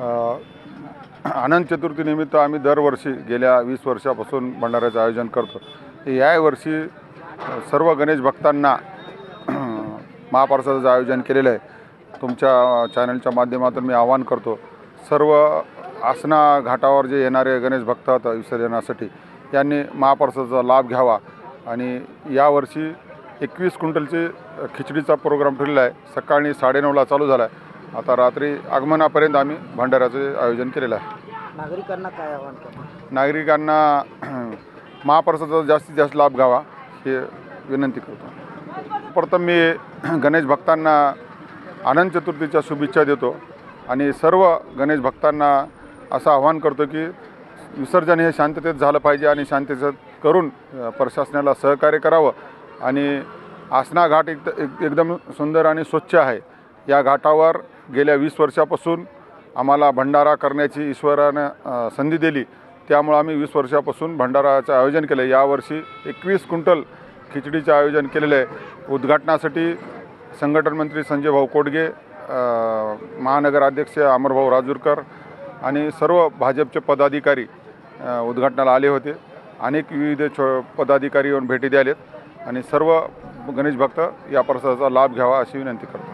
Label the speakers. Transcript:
Speaker 1: अनंत चतुर्थीनिमित्त आम्ही दरवर्षी गेल्या वीस वर्षापासून भंडाऱ्याचं आयोजन करतो. यावर्षी सर्व गणेश भक्तांना महाप्रसादाचं आयोजन केलेलं आहे. तुमच्या चॅनलच्या माध्यमातून मी आवाहन करतो सर्व आसना घाटावर जे येणारे गणेश भक्त आहेत विसर्जनासाठी यांनी महाप्रसादाचा लाभ घ्यावा. आणि यावर्षी एकवीस क्विंटलची खिचडीचा प्रोग्राम ठरलेला आहे. सकाळी साडेनऊला चालू झाला आहे. आता रात्री आगमनापर्यंत आम्ही भंडाऱ्याचे आयोजन केलेलं आहे.
Speaker 2: नागरिकांना काय आवाहन करणार
Speaker 1: नागरिकांना महाप्रसादाचा जास्तीत जास्त लाभ घ्यावा हे विनंती करतो. प्रथम मी गणेश भक्तांना अनंत चतुर्थीच्या शुभेच्छा देतो आणि सर्व गणेश भक्तांना असं आवाहन करतो की विसर्जन हे शांततेत झालं पाहिजे आणि शांततेत करून अ, प्रशासनाला सहकार्य करावं आणि आसना घाट एक एकदम सुंदर आणि स्वच्छ आहे. या घाटावर गेल्या वीस वर्षापासून आम्हाला भंडारा करण्याची ईश्वरानं संधी दिली. त्यामुळं आम्ही वीस वर्षापासून भंडाराचं आयोजन केलं आहे यावर्षी एकवीस क्विंटल खिचडीचं आयोजन केलेलं आहे. उद्घाटनासाठी संघटन मंत्री संजय भाऊ कोडगे महानगराध्यक्ष अमरभाऊ राजूरकर आणि सर्व भाजपचे पदाधिकारी उद्घाटनाला आले होते. अनेक विविध छो पदाधिकारी येऊन भेटी द्यालेत आणि सर्व गणेश भक्त या प्रसादाचा लाभ घ्यावा अशी विनंती करतो.